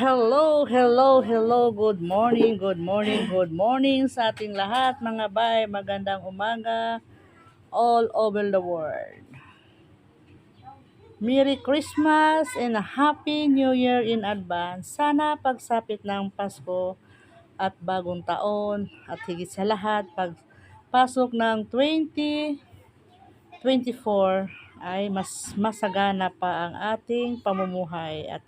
Hello, hello, hello. Good morning, good morning, good morning sa ating lahat mga bay. Magandang umaga all over the world. Merry Christmas and a Happy New Year in advance. Sana pagsapit ng Pasko at bagong taon at higit sa lahat pag pasok ng 2024 ay mas masagana pa ang ating pamumuhay at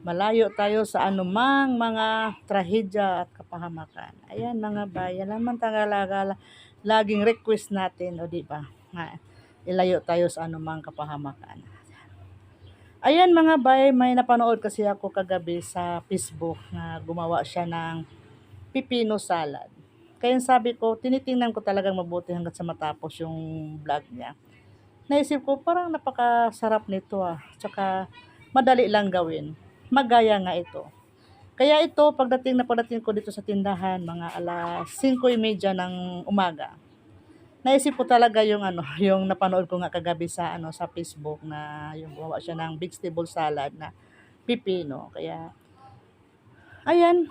malayo tayo sa anumang mga trahedya at kapahamakan. Ayan mga bayan, naman tagalaga laging request natin, o di ba? Ilayo tayo sa anumang kapahamakan. Ayan mga bay, may napanood kasi ako kagabi sa Facebook na gumawa siya ng pipino salad. Kaya sabi ko, tinitingnan ko talagang mabuti hanggat sa matapos yung vlog niya. Naisip ko, parang napakasarap nito ah. Tsaka madali lang gawin magaya nga ito. Kaya ito, pagdating na pagdating ko dito sa tindahan, mga alas 5.30 ng umaga, naisip ko talaga yung ano, yung napanood ko nga kagabi sa ano sa Facebook na yung gawa siya ng vegetable salad na pipino. Kaya ayan,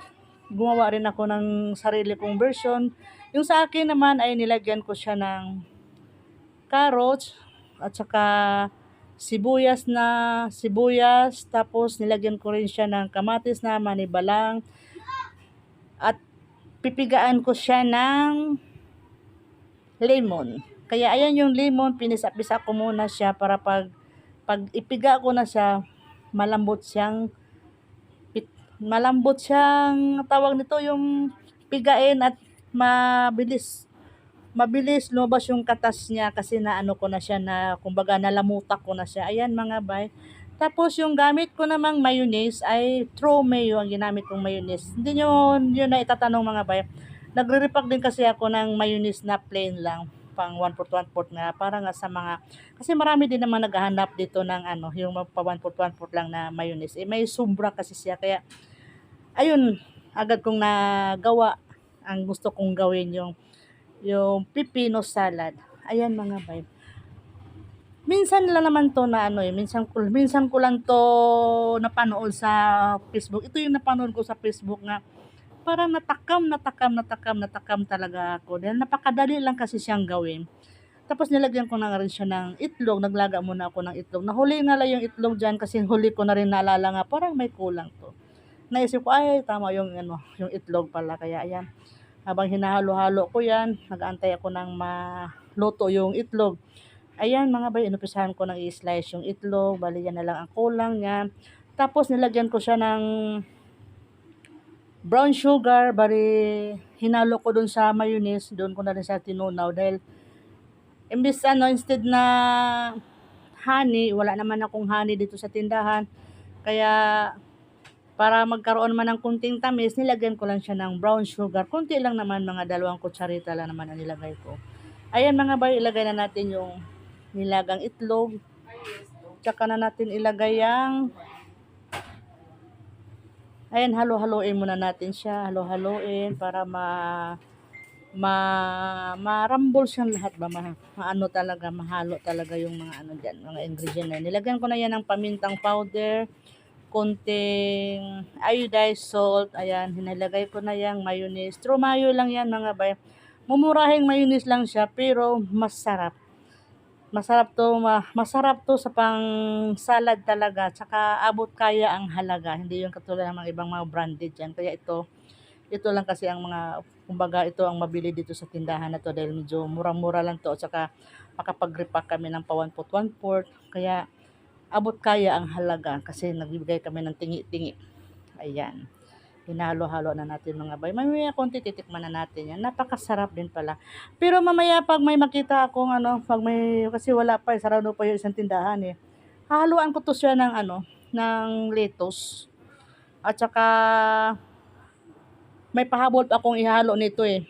gumawa rin ako ng sarili kong version. Yung sa akin naman ay nilagyan ko siya ng carrots at saka sibuyas na sibuyas tapos nilagyan ko rin siya ng kamatis na manibalang at pipigaan ko siya ng lemon. Kaya ayan yung lemon, pinisa-pisa ko muna siya para pag pag ipiga ko na siya, malambot siyang malambot siyang tawag nito yung pigain at mabilis mabilis lumabas yung katas niya kasi na ano ko na siya na kumbaga nalamutak ko na siya. Ayan mga bay. Tapos yung gamit ko namang mayonnaise ay true mayo ang ginamit kong mayonnaise. Hindi nyo yun na itatanong mga bay. Nagre-repack din kasi ako ng mayonnaise na plain lang pang 1 4 1 4 nga para nga sa mga kasi marami din naman naghahanap dito ng ano yung pa 1 4 1 4 lang na mayonnaise eh may sumbra kasi siya kaya ayun agad kong nagawa ang gusto kong gawin yung yung pipino salad. Ayan mga babe. Minsan lang naman to na ano eh, minsan minsan ko lang to napanood sa Facebook. Ito yung napanood ko sa Facebook nga parang natakam, natakam, natakam, natakam talaga ako. Dahil napakadali lang kasi siyang gawin. Tapos nilagyan ko na nga rin siya ng itlog. Naglaga muna ako ng itlog. Nahuli nga lang yung itlog dyan kasi huli ko na rin naalala nga parang may kulang to. Naisip ko, ay tama yung, ano, yung itlog pala. Kaya ayan habang hinahalo-halo ko yan, nag-aantay ako ng maluto yung itlog. Ayan mga bay, inupisahan ko ng i-slice yung itlog. Bali yan na lang ang kulang niya. Tapos nilagyan ko siya ng brown sugar. Bali hinalo ko dun sa mayonnaise. Doon ko na rin siya tinunaw. Dahil imbis ano, instead na honey, wala naman akong honey dito sa tindahan. Kaya para magkaroon man ng kunting tamis, nilagyan ko lang siya ng brown sugar. Kunti lang naman, mga dalawang kutsarita lang naman ang nilagay ko. Ayan mga bay, ilagay na natin yung nilagang itlog. Tsaka na natin ilagay ang Ayan, halo-haloin muna natin siya. Halo-haloin para ma ma marambol siyang lahat ba ma, maano talaga mahalo talaga yung mga ano diyan mga ingredient na nilagyan ko na yan ng pamintang powder konting iodized salt. Ayan, hinalagay ko na yung mayonnaise. True mayo lang yan mga bay. Mumurahing mayonnaise lang siya pero masarap. Masarap to, masarap to sa pang salad talaga. Tsaka abot kaya ang halaga. Hindi yung katulad ng mga ibang mga branded yan. Kaya ito, ito lang kasi ang mga, kumbaga ito ang mabili dito sa tindahan na to dahil medyo murang-mura lang to. Tsaka makapag-repack kami ng pa 1 pot 1 port. Kaya abot kaya ang halaga kasi nagbibigay kami ng tingi-tingi. Ayan. Hinalo-halo na natin mga bay. Mamaya konti titikman na natin yan. Napakasarap din pala. Pero mamaya pag may makita akong ano, pag may, kasi wala pa, eh, sarado pa yung isang tindahan eh. Haluan ko to siya ng ano, ng lettuce. At saka, may pahabol pa akong ihalo nito eh.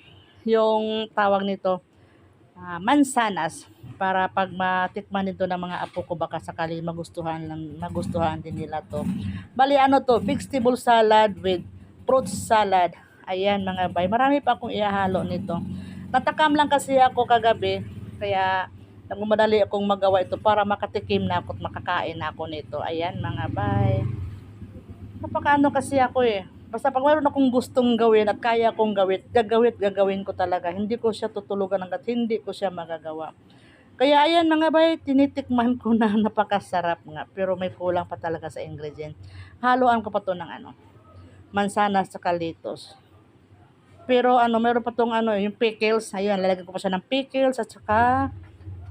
Yung tawag nito, uh, mansanas para pag matikman nito ng mga apo ko baka sakali magustuhan lang magustuhan din nila to. Bali ano to, vegetable salad with fruit salad. Ayan mga bay, marami pa akong ihahalo nito. Natakam lang kasi ako kagabi, kaya nagmamadali akong magawa ito para makatikim na ako at makakain ako nito. Ayan mga bay. napakaano kasi ako eh. Basta pag mayroon akong gustong gawin at kaya kong gawin, gagawin, gagawin ko talaga. Hindi ko siya tutulugan hanggat hindi ko siya magagawa. Kaya ayan mga bay, tinitikman ko na napakasarap nga. Pero may kulang pa talaga sa ingredient. Haluan ko pa to ng ano, mansanas sa kalitos. Pero ano, meron pa tong ano, yung pickles. Ayun, lalagyan ko pa siya ng pickles at saka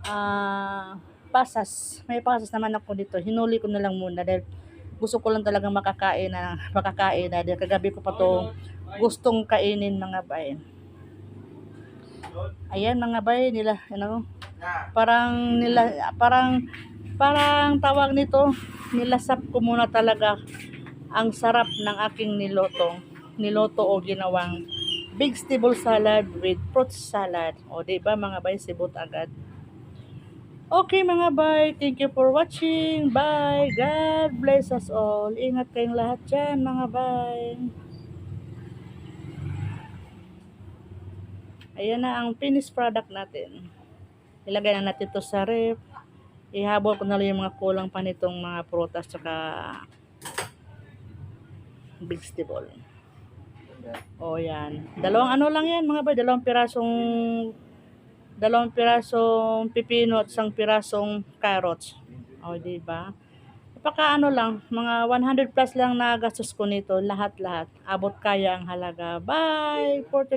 ah pasas. May pasas naman ako dito. Hinuli ko na lang muna dahil gusto ko lang talagang makakain na makakain na dahil kagabi ko pa to gustong kainin mga bay. Ayan mga bay nila, ano, parang nila parang parang tawag nito, nilasap ko muna talaga ang sarap ng aking niloto. Niloto o ginawang vegetable salad with fruit salad. O, di ba mga bay, sibot agad. Okay mga bay, thank you for watching. Bye. God bless us all. Ingat kayong lahat dyan mga bay. Ayan na ang finished product natin. Ilagay na natin to sa ref. Ihabol ko na lang yung mga kulang pa nitong mga prutas tsaka vegetable. O yan. Dalawang ano lang yan mga bay. Dalawang pirasong dalawang pirasong pipino at isang pirasong carrots. O, di ba? Napaka ano lang, mga 100 plus lang na gastos ko nito, lahat-lahat. Abot kaya ang halaga. Bye!